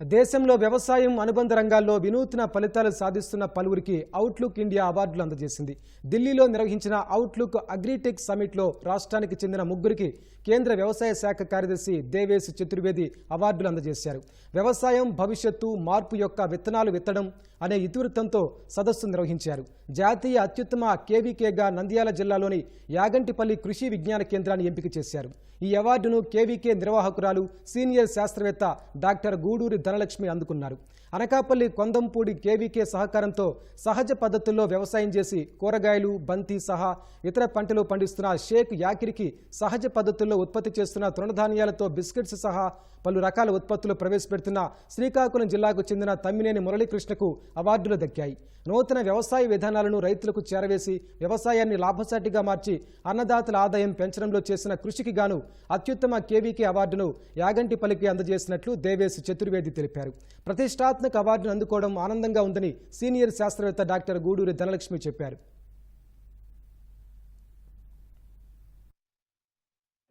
దేశంలో వ్యవసాయం అనుబంధ రంగాల్లో వినూత్న ఫలితాలు సాధిస్తున్న పలువురికి అవుట్లుక్ ఇండియా అవార్డులు అందజేసింది. ఢిల్లీలో నిర్వహించిన అవుట్లుక్ అగ్రిటెక్ సమిట్లో రాష్ట్రానికి చెందిన ముగ్గురికి కేంద్ర వ్యవసాయ శాఖ కార్యదర్శి దేవేశ్ చతుర్వేది అవార్డులు అందజేశారు. వ్యవసాయం భవిష్యత్తు మార్పు యొక్క విత్తనాలు విత్తడం అనే ఇతివృత్తంతో సదస్సు నిర్వహించారు. జాతీయ అత్యుత్తమ కేవీకేగా నంద్యాల జిల్లాలోని యాగంటిపల్లి కృషి విజ్ఞాన కేంద్రాన్ని ఎంపిక చేశారు. ఈ అవార్డును కేవీకే నిర్వాహకురాలు సీనియర్ శాస్త్రవేత్త డాక్టర్ గూడూరి ధనలక్ష్మి అందుకున్నారు. అనకాపల్లి కొందంపూడి కేవీకే సహకారంతో సహజ పద్ధతుల్లో వ్యవసాయం చేసి కూరగాయలు బంతి సహా ఇతర పంటలు పండిస్తున్న షేక్ యాకిరికి సహజ పద్ధతుల్లో ఉత్పత్తి చేస్తున్న తృణధాన్యాలతో బిస్కెట్స్ సహా పలు రకాల ఉత్పత్తులు ప్రవేశపెడుతున్న శ్రీకాకుళం జిల్లాకు చెందిన తమ్మినేని మురళీకృష్ణకు అవార్డులు దక్కాయి. నూతన వ్యవసాయ విధానాలను రైతులకు చేరవేసి వ్యవసాయాన్ని లాభసాటిగా మార్చి అన్నదాతల ఆదాయం పెంచడంలో చేసిన కృషికి గాను అత్యుత్తమ కేవీకే అవార్డును యాగంటిపల్లికి అందజేసినట్లు దేవేశ్ చతుర్వేది తెలిపారు. ప్రతిష్టాత్మక అవార్డును అందుకోవడం ఆనందంగా ఉందని సీనియర్ శాస్త్రవేత్త డాక్టర్ గూడూరి ధనలక్ష్మి చెప్పారు.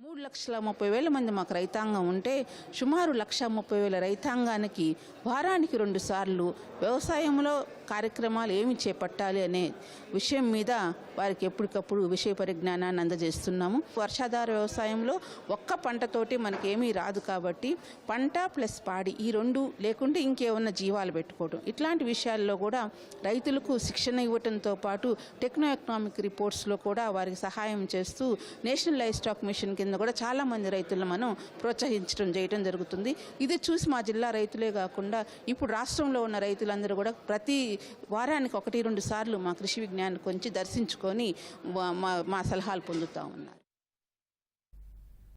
మూడు లక్షల ముప్పై వేల మంది మాకు రైతాంగం ఉంటే సుమారు లక్ష ముప్పై వేల రైతాంగానికి వారానికి రెండు సార్లు వ్యవసాయంలో కార్యక్రమాలు ఏమి చేపట్టాలి అనే విషయం మీద వారికి ఎప్పటికప్పుడు విషయ పరిజ్ఞానాన్ని అందజేస్తున్నాము. వర్షాధార వ్యవసాయంలో ఒక్క పంటతోటి మనకి ఏమీ రాదు కాబట్టి పంట ప్లస్ పాడి ఈ రెండు లేకుంటే ఇంకేమన్నా జీవాలు పెట్టుకోవడం ఇట్లాంటి విషయాల్లో కూడా రైతులకు శిక్షణ ఇవ్వటంతో పాటు టెక్నో ఎకనామిక్ రిపోర్ట్స్లో కూడా వారికి సహాయం చేస్తూ నేషనల్ లైఫ్ స్టాక్ మిషన్ కింద కూడా చాలామంది రైతులను మనం ప్రోత్సహించడం చేయడం జరుగుతుంది. ఇది చూసి మా జిల్లా రైతులే కాకుండా ఇప్పుడు రాష్ట్రంలో ఉన్న రైతులందరూ కూడా ప్రతి వారానికి ఒకటి రెండు సార్లు మా కృషి విజ్ఞానికి వచ్చి దర్శించుకొని మా మా సలహాలు పొందుతూ ఉన్నారు.